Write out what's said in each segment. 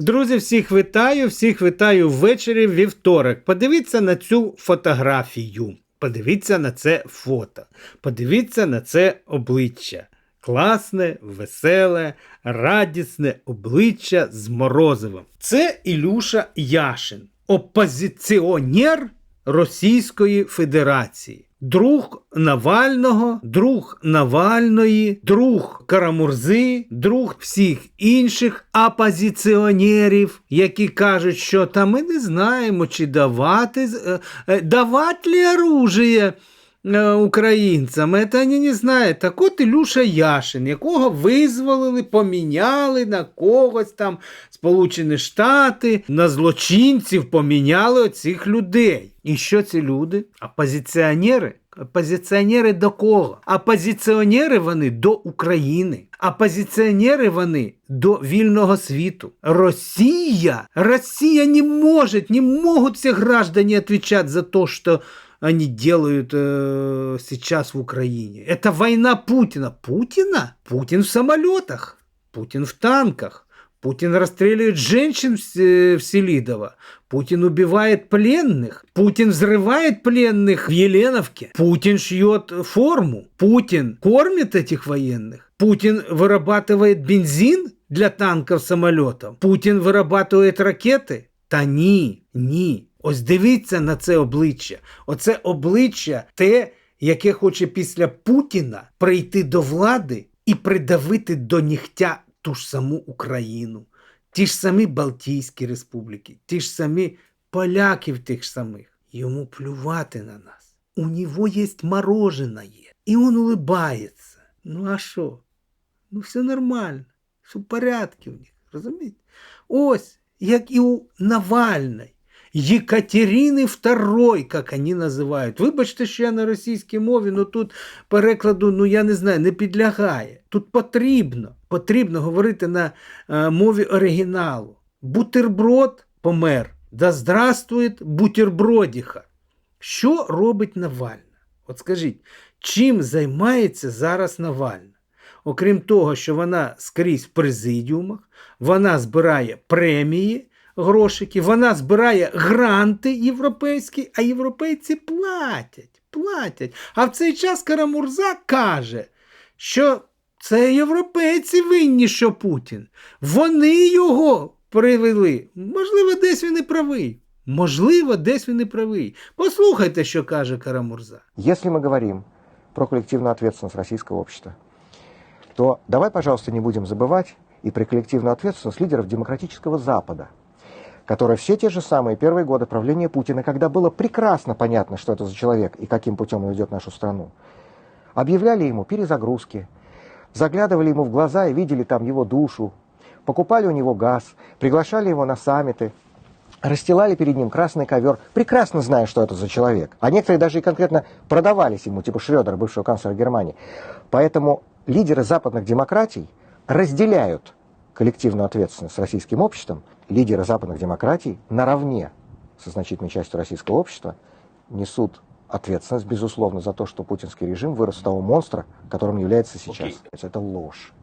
Друзі, всіх вітаю, всіх вітаю ввечері вівторок. Подивіться на цю фотографію. Подивіться на це фото. Подивіться на це обличчя. Класне, веселе, радісне обличчя з Морозовим. Це Ілюша Яшин, опозиціонер Російської Федерації. Друг Навального, друг Навальної, друг Карамурзи, друг всіх інших опозиціонерів, які кажуть, що та ми не знаємо, чи давати е, е, давати ли оружие е, українцям. Це вони не знають. Так от Ілюша Яшин, якого визволили, поміняли на когось там Сполучені Штати, на злочинців поміняли оцих людей. І що ці люди? Опозиціонери? Опозиціонери до кого? Опозиціонери вони до України. Опозиціонери вони до вільного світу. Росія, Росія не може, не можуть всі граждане отвечать за то, что они делают э, сейчас в Украине. Это война Путина. Путина? Путин в самолетах, Путин в танках. Путин расстреливает женщин в Се- в Селидово. Путин убивает пленных. Путин взрывает пленных в Еленовке. Путин шьет форму. Путин кормит этих военных. Путин вырабатывает бензин для танков, самолетов. Путин вырабатывает ракети. Та ні, ні. Ось дивіться на це обличчя. Оце обличчя те, яке хоче після Путіна прийти до влади і придавити до нігтя ту ж саму Україну, ті ж самі Балтійські республіки, ті ж самі поляків тих ж самих. Йому плювати на нас. У нього є мороженое, і він улибається. Ну а що? Ну все нормально, все в порядку в них, розумієте? Ось, як і у Навальної. Єкатерини II, як вони називають. Вибачте, що я на російській мові, ну тут перекладу, ну я не знаю, не підлягає. Тут потрібно, потрібно говорити на е, мові оригіналу. Бутерброд помер. Да здравствует бутербродіха. Що робить Навальна? От скажіть, чим займається зараз Навальна? Окрім того, що вона скрізь в президіумах, вона збирає премії, грошики, вона збирає гранти європейські, а європейці платять, платять. А в цей час Карамурза каже, що це європейці винні, що Путін. Вони його привели. Можливо, десь він і правий. Можливо, десь він і правий. Послухайте, що каже Карамурза. Если мы говорим про коллективную ответственность российского общества, то давай, пожалуйста, не будем забывать и про коллективную ответственность лидеров демократического Запада, которые все те же самые первые годы правления Путина, когда было прекрасно понятно, что это за человек и каким путем он ведет нашу страну, объявляли ему перезагрузки, заглядывали ему в глаза и видели там его душу, покупали у него газ, приглашали его на саммиты, расстилали перед ним красный ковер, прекрасно зная, что это за человек. А некоторые даже и конкретно продавались ему, типа Шредера, бывшего канцлера Германии. Поэтому лидеры западных демократий разделяют коллективную ответственность с российским обществом. Лидеры западных демократий наравне со значительной частью российского общества несут ответственность, безусловно, за то, что путинский режим вырос в того монстра, которым является сейчас. Это ложь,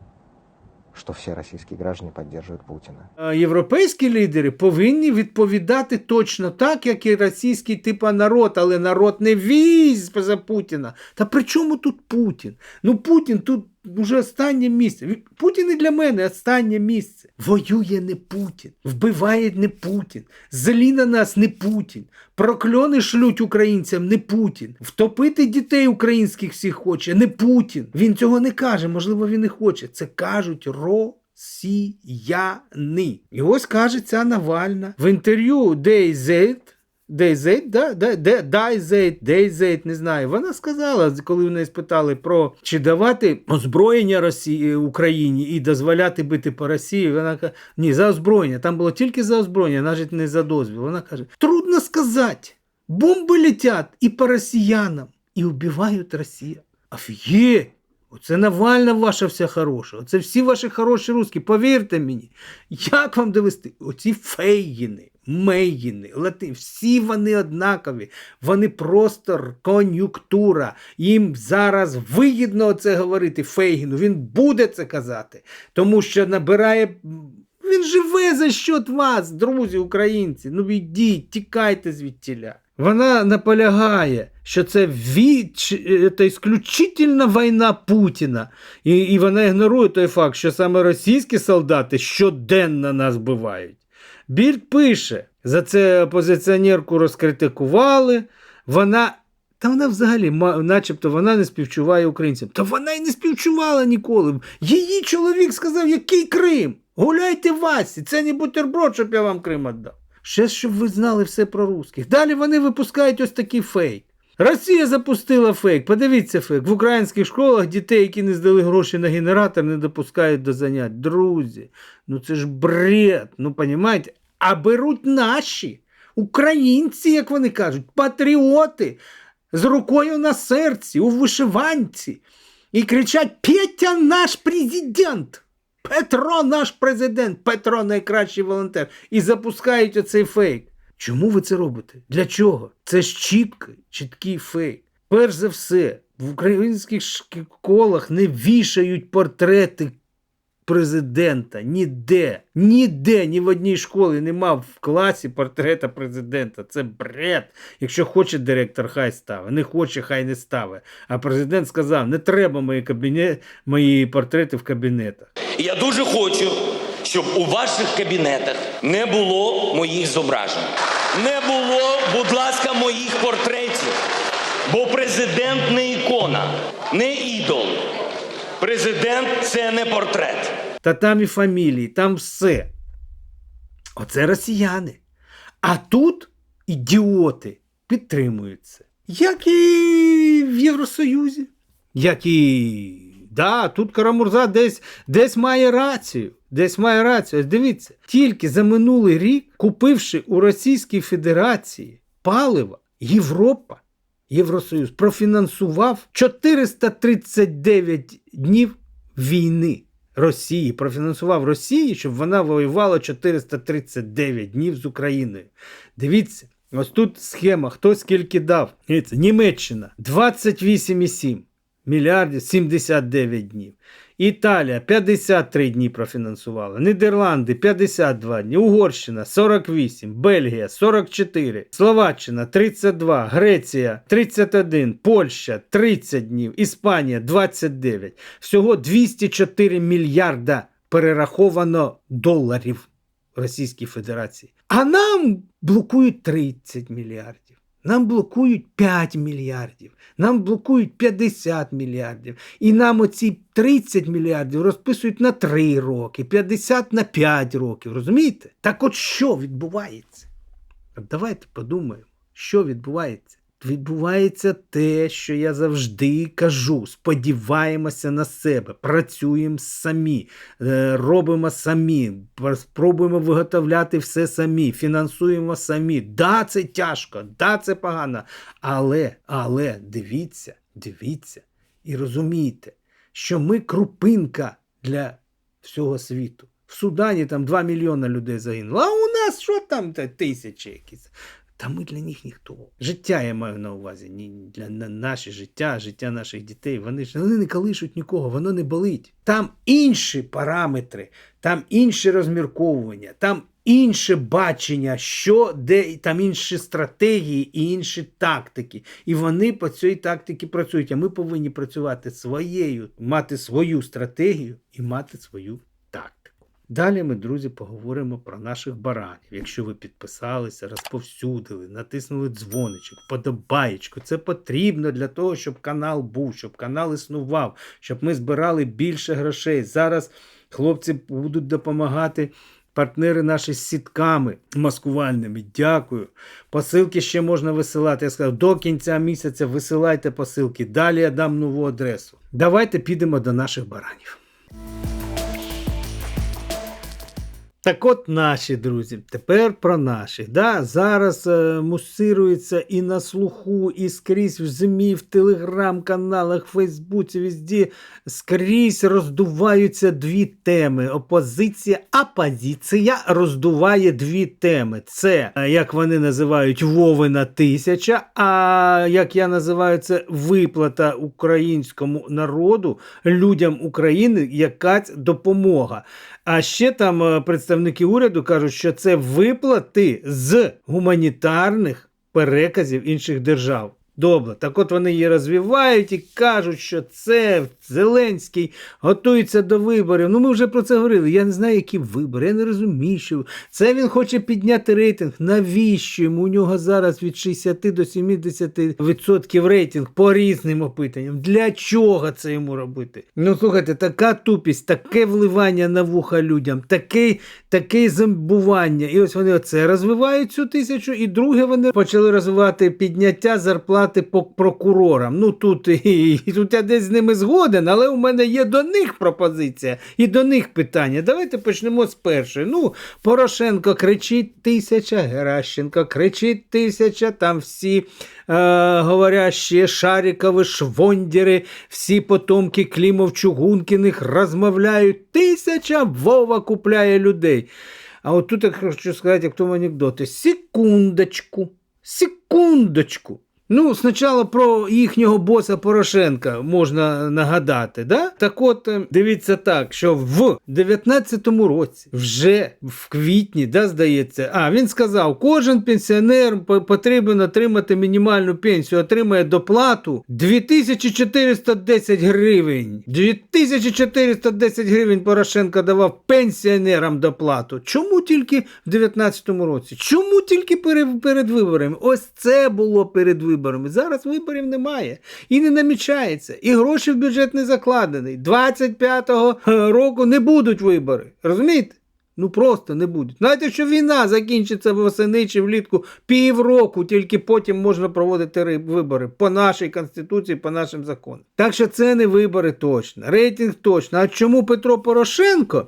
что все российские граждане поддерживают Путина. Е, Європейські лідери повинні відповідати точно так, як і російський типа народ, але народ не візь за Путіна. Та при чому тут Путін? Ну Путін тут вже останнє місце. Путін і для мене останнє місце. Воює не Путін, вбиває не Путін, злі на нас не Путін, прокльони шлють українцям не Путін, втопити дітей українських всіх хоче не Путін. Він цього не каже, можливо, він і хоче. Це кажуть росіяни. І ось каже ця Навальна в інтерв'ю DayZ, DayZ, да, да, да, DayZ, DayZ, не знаю. Вона сказала, коли в неї спитали про чи давати озброєння Росії Україні і дозволяти бити по Росії. Вона каже, ні, за озброєння. Там було тільки за озброєння, навіть не за дозвіл. Вона каже: трудно сказати. Бомби летять і по росіянам, і вбивають Росію. Офігеть! Оце Навальна ваша вся хороша. Оце всі ваші хороші русські. Повірте мені. Як вам довести? Оці фейгіни, мейгіни, лати, всі вони однакові. Вони просто кон'юнктура. Їм зараз вигідно це говорити Фейгіну. Він буде це казати, тому що набирає. він живе за счет вас, друзі українці. Ну йдіть, тікайте звідтіля. Вона наполягає, що це від це ісключительно війна Путіна. І, і вона ігнорує той факт, що саме російські солдати щоденно нас вбивають. Більд пише, за це опозиціонерку розкритикували. Вона. Та вона взагалі, начебто, вона не співчуває українцям. Та вона й не співчувала ніколи. Її чоловік сказав, який Крим? Гуляйте Васі, це не бутерброд, щоб я вам Крим віддав. Ще щоб ви знали все про русських. Далі вони випускають ось такий фейк. Росія запустила фейк. Подивіться фейк. В українських школах дітей, які не здали гроші на генератор, не допускають до занять. Друзі, ну це ж бред. Ну, понімаєте? А беруть наші українці, як вони кажуть, патріоти з рукою на серці, у вишиванці. І кричать: Петя наш президент! Петро наш президент, Петро найкращий волонтер. І запускають оцей фейк. Чому ви це робите? Для чого? Це ж чіткий, чіткий фейк. Перш за все, в українських школах не вішають портрети президента. Ніде. Ніде, ні в одній школі нема в класі портрета президента. Це бред. Якщо хоче директор, хай ставить. Не хоче, хай не ставить. А президент сказав: не треба мої, кабінет, мої портрети в кабінетах. Я дуже хочу, щоб у ваших кабінетах не було моїх зображень. Не було, будь ласка, моїх портретів. Бо президент не ікона, не ідол. Президент це не портрет. Та там і фамілії, там все. Оце росіяни. А тут ідіоти підтримують це. Як і в Євросоюзі. Як і. Да, тут Карамурза десь, десь має рацію. Десь має рацію. Дивіться, тільки за минулий рік, купивши у Російській Федерації паливо, Європа, Євросоюз профінансував 439 днів війни Росії. Профінансував Росії, щоб вона воювала 439 днів з Україною. Дивіться, ось тут схема, хто скільки дав. Дивіться, Німеччина 28,7 мільярдів 79 днів. Італія 53 дні профінансувала, Нідерланди 52 дні, Угорщина 48, Бельгія 44, Словаччина 32, Греція 31, Польща 30 днів, Іспанія 29. Всього 204 мільярда перераховано доларів Російській Федерації. А нам блокують 30 мільярдів. Нам блокують 5 мільярдів, нам блокують 50 мільярдів. І нам оці 30 мільярдів розписують на 3 роки, 50 на 5 років. Розумієте? Так от що відбувається? От давайте подумаємо, що відбувається. Відбувається те, що я завжди кажу: сподіваємося на себе, працюємо самі, е, робимо самі, спробуємо виготовляти все самі, фінансуємо самі. Да, це тяжко, да, це погано. Але, але дивіться, дивіться і розумійте, що ми крупинка для всього світу. В Судані там 2 мільйони людей загинуло. А у нас що там та тисячі якісь? Та ми для них ніхто. Життя я маю на увазі. Ні, для на, наше життя, життя наших дітей. Вони ж вони не калишуть нікого, воно не болить. Там інші параметри, там інші розмірковування, там інше бачення, що де там інші стратегії і інші тактики. І вони по цій тактиці працюють. А ми повинні працювати своєю, мати свою стратегію і мати свою. Далі ми, друзі, поговоримо про наших баранів. Якщо ви підписалися, розповсюдили, натиснули дзвоничок, подобаєчку. Це потрібно для того, щоб канал був, щоб канал існував, щоб ми збирали більше грошей. Зараз хлопці будуть допомагати. Партнери наші з сітками маскувальними. Дякую. Посилки ще можна висилати. Я сказав, до кінця місяця висилайте посилки. Далі я дам нову адресу. Давайте підемо до наших баранів. Так от наші друзі, тепер про наших. Да, зараз е, мусирується і на слуху, і скрізь в ЗМІ, в телеграм-каналах, Фейсбуці, везде скрізь роздуваються дві теми. Опозиція, апозиція роздуває дві теми. Це, е, як вони називають, Вовина тисяча, а як я називаю це виплата українському народу, людям України, якась допомога. А ще там е, представники уряду кажуть, що це виплати з гуманітарних переказів інших держав. Добре, так от вони її розвивають і кажуть, що це Зеленський готується до виборів. Ну ми вже про це говорили. Я не знаю, які вибори. Я не розумію, що це він хоче підняти рейтинг. Навіщо йому у нього зараз від 60 до 70% рейтинг по різним опитанням? Для чого це йому робити? Ну слухайте, така тупість, таке вливання на вуха людям, таке, таке зомбування. І ось вони оце розвивають цю тисячу, і друге вони почали розвивати підняття зарплати по прокурорам. Ну тут і тут я десь з ними згоден, але у мене є до них пропозиція і до них питання. Давайте почнемо з першої. Ну, Порошенко кричить тисяча, Геращенко кричить тисяча, там всі е, говорящі Шарікови, Швондіри, всі потомки Клімов Чугункіних розмовляють. Тисяча Вова купляє людей. А от тут я хочу сказати, як в тому анекдоті. Секундочку, секундочку. Ну, спочатку про їхнього боса Порошенка можна нагадати. Да? Так от, е, дивіться так, що в 19-му році, вже в квітні, да, здається, а він сказав, кожен пенсіонер по- потрібен отримати мінімальну пенсію, отримає доплату 2410 гривень. 2410 гривень Порошенко давав пенсіонерам доплату. Чому тільки в 19-му році? Чому тільки перед, перед виборами? Ось це було перед виборами. Зараз виборів немає і не намічається. І гроші в бюджет не закладені. 25-го року не будуть вибори. Розумієте? Ну просто не будуть. Знаєте, що війна закінчиться восени чи влітку півроку, тільки потім можна проводити вибори по нашій конституції, по нашим законам. Так що це не вибори точно, рейтинг точно. А чому Петро Порошенко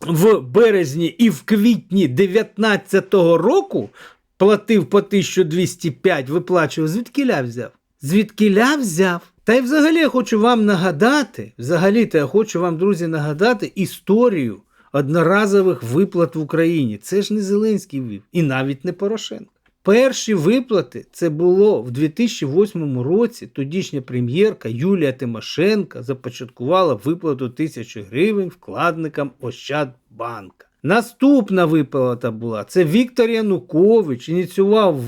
в березні і в квітні 19-го року платив по 1205, виплачував, звідкиля взяв? Звідкиля взяв? Та й взагалі я хочу вам нагадати, взагалі-то я хочу вам, друзі, нагадати історію одноразових виплат в Україні. Це ж не Зеленський ввів, і навіть не Порошенко. Перші виплати це було в 2008 році. Тодішня прем'єрка Юлія Тимошенко започаткувала виплату тисячі гривень вкладникам Ощадбанка. Наступна виплата була це Віктор Янукович ініціював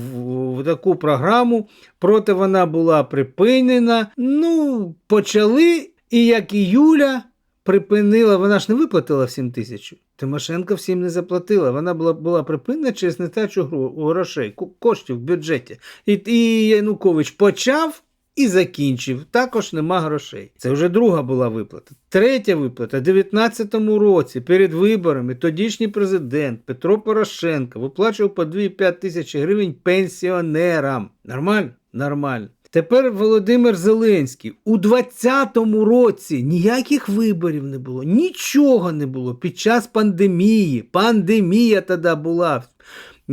таку програму, проте вона була припинена. Ну, почали, і як і Юля припинила, вона ж не виплатила всім тисячу. Тимошенко всім не заплатила. Вона була, була припинена через нестачу гро- грошей, коштів в бюджеті. І, і Янукович почав і закінчив. Також нема грошей. Це вже друга була виплата. Третя виплата в 19-му році перед виборами тодішній президент Петро Порошенко виплачував по 2,5 тисячі гривень пенсіонерам. Нормально? Нормально. Тепер Володимир Зеленський у 20-му році ніяких виборів не було, нічого не було під час пандемії. Пандемія тоді була.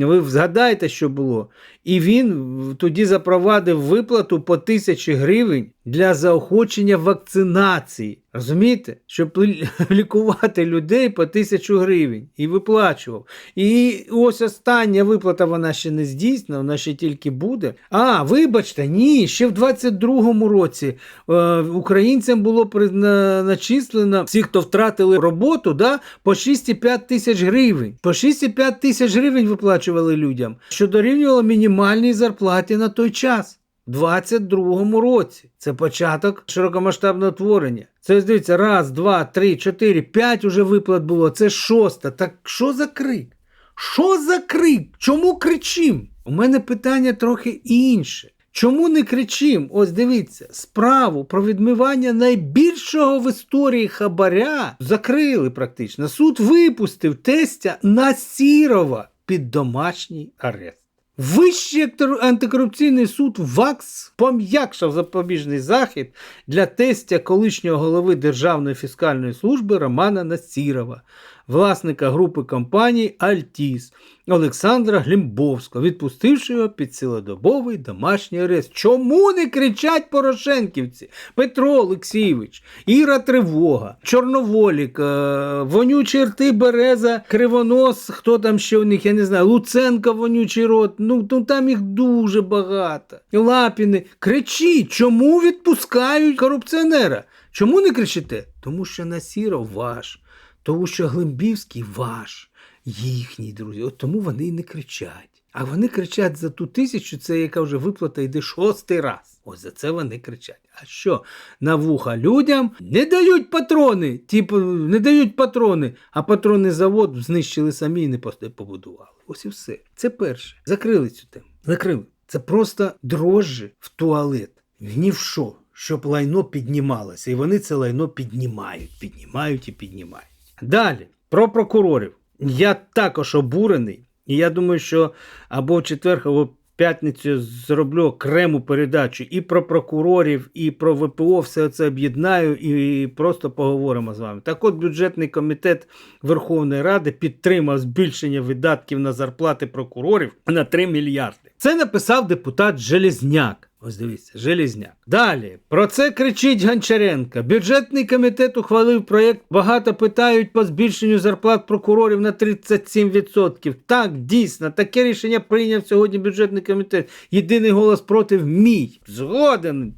Ви згадайте, що було. І він тоді запровадив виплату по тисячі гривень для заохочення вакцинації. Розумієте? Щоб лікувати людей по тисячу гривень і виплачував. І ось остання виплата, вона ще не здійснена, вона ще тільки буде. А, вибачте, ні, ще в 22-му році е, українцям було призна- начислено всі, хто втратили роботу, да, по 6,5 тисяч гривень. По 6,5 тисяч гривень виплачували людям, що дорівнювало мінімальній зарплаті на той час. У 22-му році. Це початок широкомасштабного творення. Це дивіться, раз, два, три, чотири, п'ять уже виплат було. Це шоста. Так що за крик? Що за крик? Чому кричим? У мене питання трохи інше. Чому не кричим? Ось дивіться, справу про відмивання найбільшого в історії хабаря закрили практично. Суд випустив тестя Насірова під домашній арест. Вищий антикорупційний суд ВАКС пом'якшав запобіжний захід для тестя колишнього голови Державної фіскальної служби Романа Насірова, власника групи компаній Альтіс Олександра Глімбовського, відпустивши його під цілодобовий домашній арест. Чому не кричать Порошенківці? Петро Олексійович, Іра Тривога, Чорноволік, е, вонючі рти Береза, Кривонос, хто там ще у них, я не знаю, Луценко, вонючий рот. Ну, ну там їх дуже багато. Лапіни. Кричіть, чому відпускають корупціонера? Чому не кричите? Тому що Насіров ваш. Тому що Глимбівський ваш, їхній друзі. От тому вони і не кричать. А вони кричать за ту тисячу, це яка вже виплата йде шостий раз. Ось за це вони кричать. А що на вуха людям не дають патрони, типу, не дають патрони, а патронний завод знищили самі і не побудували. Ось і все. Це перше. Закрили цю тему. Закрили. Це просто дрожжі в туалет. Ні в що, щоб лайно піднімалося. І вони це лайно піднімають, піднімають і піднімають. Далі, про прокурорів. Я також обурений. І я думаю, що або в четвер, або в п'ятницю зроблю окрему передачу і про прокурорів, і про ВПО все це об'єднаю і просто поговоримо з вами. Так от бюджетний комітет Верховної Ради підтримав збільшення видатків на зарплати прокурорів на 3 мільярди. Це написав депутат Железняк. Ось дивіться, Желізняк. Далі про це кричить Гончаренка. Бюджетний комітет ухвалив проєкт. Багато питають по збільшенню зарплат прокурорів на 37%. Так, дійсно, таке рішення прийняв сьогодні бюджетний комітет. Єдиний голос проти мій. Згоден.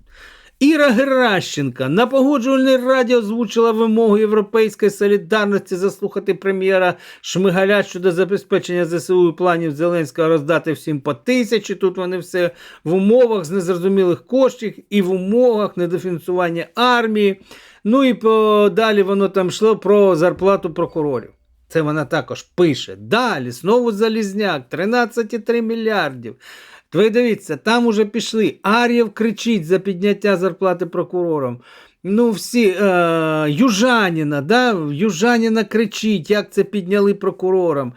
Іра Геращенка на погоджувальній раді озвучила вимогу Європейської солідарності заслухати прем'єра Шмигаля щодо забезпечення ЗСУ і планів Зеленського роздати всім по тисячі. Тут вони все в умовах з незрозумілих коштів і в умовах недофінансування армії. Ну і далі воно там йшло про зарплату прокурорів. Це вона також пише. Далі, знову Залізняк, 13,3 мільярдів. Ви дивіться, там уже пішли. Ар'єв кричить за підняття зарплати прокурорам. Ну, всі е, Южаніна, да? Южаніна кричить, як це підняли прокурорам. Е,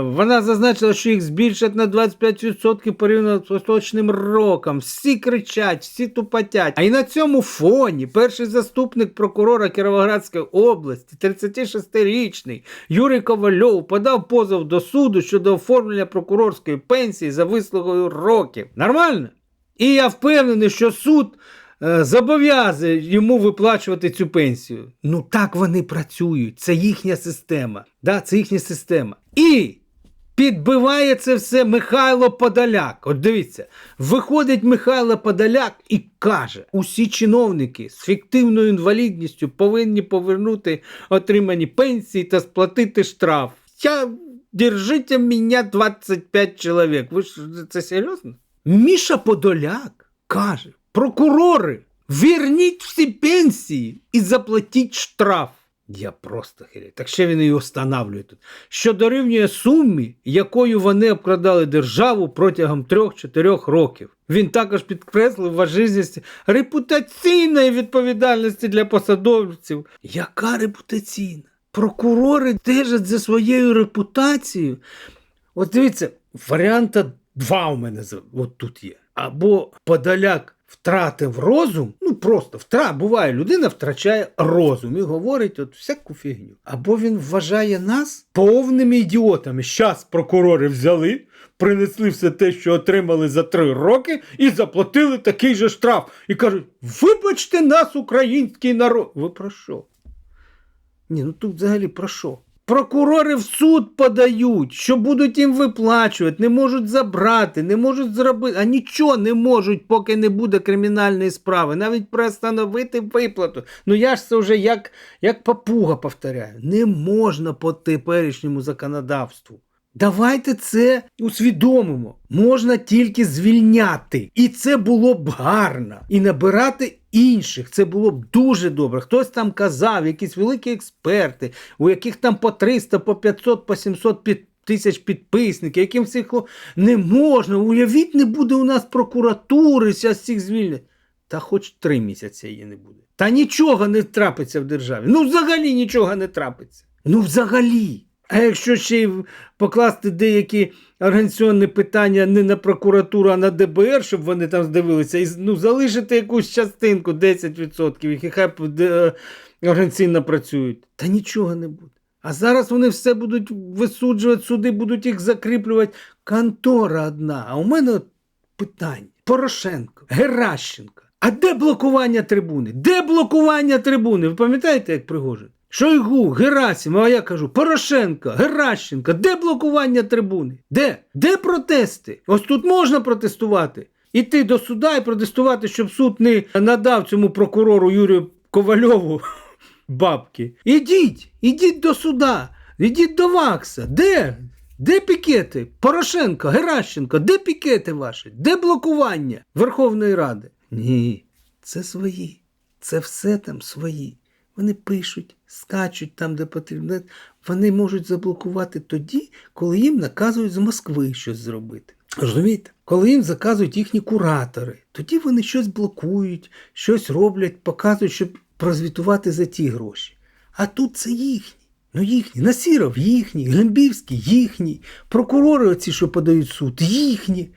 вона зазначила, що їх збільшать на 25% порівняно з поточним роком. Всі кричать, всі тупотять. А і на цьому фоні перший заступник прокурора Кіровоградської області, 36-річний Юрій Ковальов, подав позов до суду щодо оформлення прокурорської пенсії за вислугою років. Нормально? І я впевнений, що суд зобов'язує йому виплачувати цю пенсію. Ну так вони працюють. Це їхня система. Да, це їхня система. І підбиває це все Михайло Подоляк. От дивіться, виходить Михайло Подоляк і каже: усі чиновники з фіктивною інвалідністю повинні повернути отримані пенсії та сплатити штраф. Я держите мене 25 чоловік. Ви ж це серйозно? Міша Подоляк каже: прокурори, верніть всі пенсії і заплатіть штраф. Я просто херю. Так ще він і встановлює тут. Що дорівнює сумі, якою вони обкрадали державу протягом 3-4 років. Він також підкреслив важливість репутаційної відповідальності для посадовців. Яка репутаційна? Прокурори держать за своєю репутацією. От дивіться, варіанта два у мене от тут є. Або Подоляк втратив розум, ну просто втра, буває, людина втрачає розум і говорить от всяку фігню. Або він вважає нас повними ідіотами. Щас прокурори взяли, принесли все те, що отримали за три роки, і заплатили такий же штраф. І кажуть: вибачте нас, український народ. Ви про що? Ні, ну тут взагалі про що? Прокурори в суд подають, що будуть їм виплачувати, не можуть забрати, не можуть зробити, а нічого не можуть, поки не буде кримінальної справи, навіть приостановити виплату. Ну я ж це вже як, як папуга повторяю. Не можна по теперішньому законодавству. Давайте це усвідомимо. Можна тільки звільняти. І це було б гарно. І набирати інших. Це було б дуже добре. Хтось там казав, якісь великі експерти, у яких там по 300, по 500, по 700 під тисяч підписників, яким всіх не можна. Уявіть, не буде у нас прокуратури, зараз всіх звільнять. Та хоч три місяці її не буде. Та нічого не трапиться в державі. Ну, взагалі нічого не трапиться. Ну, взагалі. А якщо ще й покласти деякі організаційні питання не на прокуратуру, а на ДБР, щоб вони там здивилися, і ну, залишити якусь частинку 10%, і хай де, організаційно працюють, та нічого не буде. А зараз вони все будуть висуджувати, суди будуть їх закріплювати. Контора одна. А у мене питання. Порошенко, Геращенко. А де блокування трибуни? Де блокування трибуни? Ви пам'ятаєте, як Пригожин? Шойгу, Герасимов, а я кажу, Порошенко, Геращенко, де блокування трибуни? Де? Де протести? Ось тут можна протестувати. Іти до суда і протестувати, щоб суд не надав цьому прокурору Юрію Ковальову бабки. Ідіть, ідіть до суда, ідіть до ВАКСа. Де? Де пікети? Порошенко, Геращенко, де пікети ваші? Де блокування Верховної Ради? Ні, це свої. Це все там свої. Вони пишуть, скачуть там, де потрібно. Вони можуть заблокувати тоді, коли їм наказують з Москви щось зробити. Розумієте? Коли їм заказують їхні куратори, тоді вони щось блокують, щось роблять, показують, щоб прозвітувати за ті гроші. А тут це їхні. Ну їхні. Насіров їхній, Глембівський їхній, прокурори оці, що подають суд, їхні.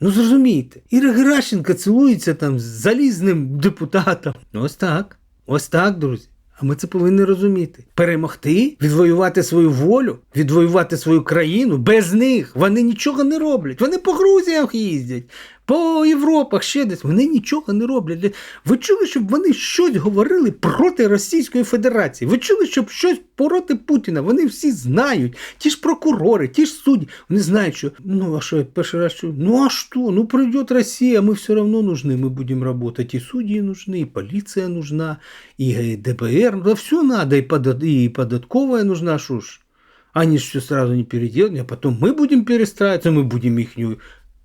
Ну зрозумієте, Іра Геращенка цілується там з залізним депутатом. Ну ось так. Ось так, друзі. А ми це повинні розуміти. Перемогти, відвоювати свою волю, відвоювати свою країну без них. Вони нічого не роблять. Вони по Грузіях їздять, по Європах ще десь. Вони нічого не роблять. Ви чули, щоб вони щось говорили проти Російської Федерації? Ви чули, щоб щось проти Путіна? Вони всі знають. Ті ж прокурори, ті ж судді. Вони знають, що ну а що я перший раз чую? Ну а що? Ну придет Россия, мы все равно нужны, мы будем работать. И судьи нужны, и полиция нужна, и ДБР, да все надо, и, подат- и податковая нужна, что ж. Они же все сразу не переделают, а потом мы будем перестраиваться, мы будем их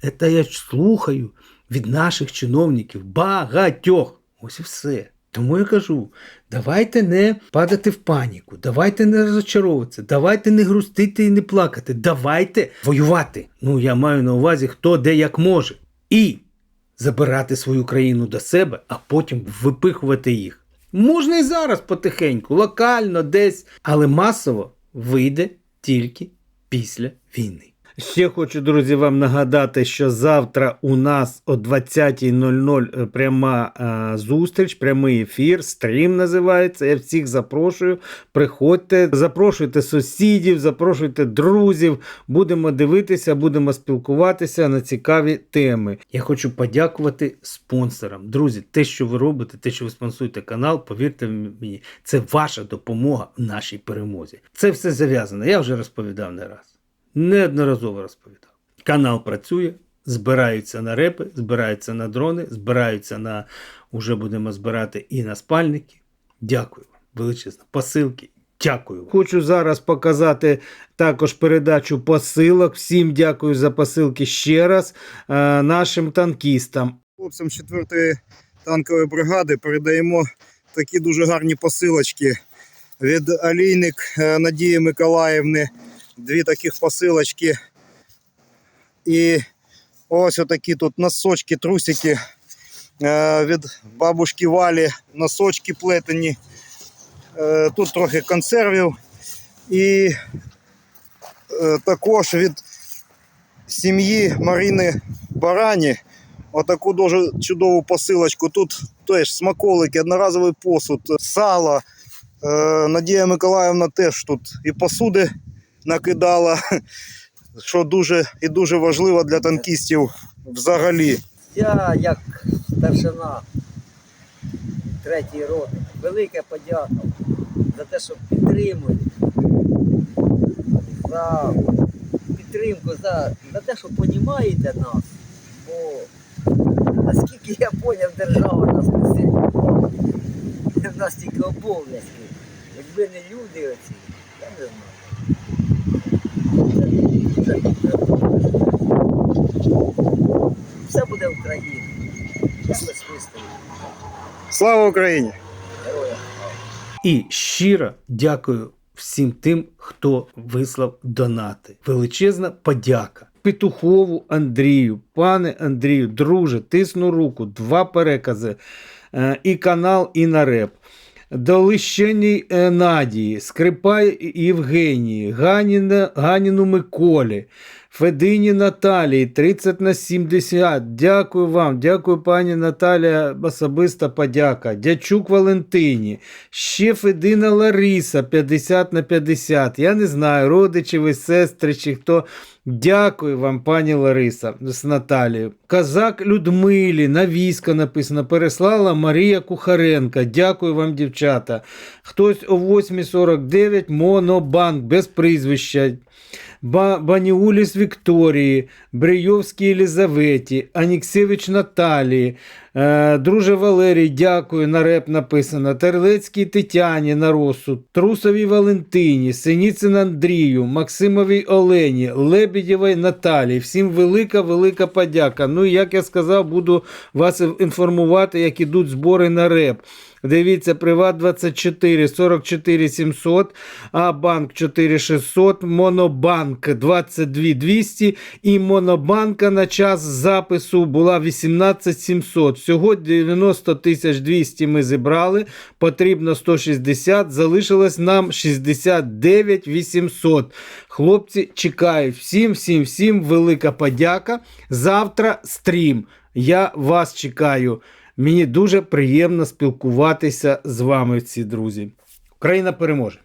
Это я слухаю від наших чиновників, багатьох. Ось і все. Тому я кажу: давайте не падати в паніку, давайте не розочаровуватися, давайте не грустити і не плакати, давайте воювати. Ну, я маю на увазі, хто де як може. І забирати свою країну до себе, а потім випихувати їх. Можна і зараз потихеньку, локально, десь, але масово вийде тільки після війни. Ще хочу, друзі, вам нагадати, що завтра у нас о 20.00 пряма е, зустріч, прямий ефір, стрім називається. Я всіх запрошую. Приходьте, запрошуйте сусідів, запрошуйте друзів. Будемо дивитися, будемо спілкуватися на цікаві теми. Я хочу подякувати спонсорам. Друзі, те, що ви робите, те, що ви спонсуєте канал, повірте мені, це ваша допомога в нашій перемозі. Це все зав'язано. Я вже розповідав не раз неодноразово розповідав. Канал працює, збираються на репи, збираються на дрони, збираються на уже будемо збирати і на спальники. Дякую вам, величезно. Посилки. Дякую. Хочу зараз показати також передачу посилок. Всім дякую за посилки ще раз е, нашим танкістам. Хлопцям 4-ї танкової бригади передаємо такі дуже гарні посилочки від Алійник е, Надії Миколаївни. Дві таких посилочки. І ось отакі тут носочки, трусики е, від бабушки Валі, носочки плетені. Е, Тут трохи консервів. І е, також від сім'ї Марини Барані отаку дуже чудову посилочку. Тут теж смаколики, одноразовий посуд, сало. Надія Миколаївна теж тут і посуди накидала, що дуже і дуже важливо для танкістів взагалі. Я як старшина третій роти, велика подяка за те, що підтримують, за підтримку, за, за те, що розумієте нас. Бо наскільки я зрозумів, держава нас не сильно. В нас тільки обов'язки. Якби не люди оці, я не знаю. Це, все буде Україна. Слава Україні! Героям. І щиро дякую всім тим, хто вислав донати. Величезна подяка. Петухову Андрію, пане Андрію, друже, тисну руку, два перекази, е, і канал, і на реп. Долищеній е, Надії, Скрипай Євгенії, Ганіна, Ганіну Миколі, Федині Наталії 30 на 70. Дякую вам, дякую, пані Наталія, особиста подяка. Дячук Валентині, ще Федина Лариса 50 на 50. Я не знаю, родичі ви, сестри чи хто. Дякую вам, пані Лариса, з Наталією. Казак Людмилі, на військо написано, переслала Марія Кухаренка. Дякую вам, дівчата. Хтось о 8.49 Монобанк без прізвища. Ба- Баніуліс Вікторії, Брийовській Єлізаветі, Аніксевич Наталії, друже Валерій, дякую. На реп написано. Терлецькій Тетяні на розсуд, Трусовій Валентині, Синіцин Андрію, Максимовій Олені, Лебедєвій Наталії. Всім велика, велика подяка. Ну, і як я сказав, буду вас інформувати, як ідуть збори на реп. Дивіться, Приват 24 44 700, а банк 4600, Монобанк 22 200 і Монобанка на час запису була 18 700. Всього 90 тисяч 200 ми зібрали, потрібно 160, залишилось нам 69 800. Хлопці чекають. Всім, всім, всім велика подяка. Завтра стрім. Я вас чекаю. Мені дуже приємно спілкуватися з вами, ці друзі. Україна переможе!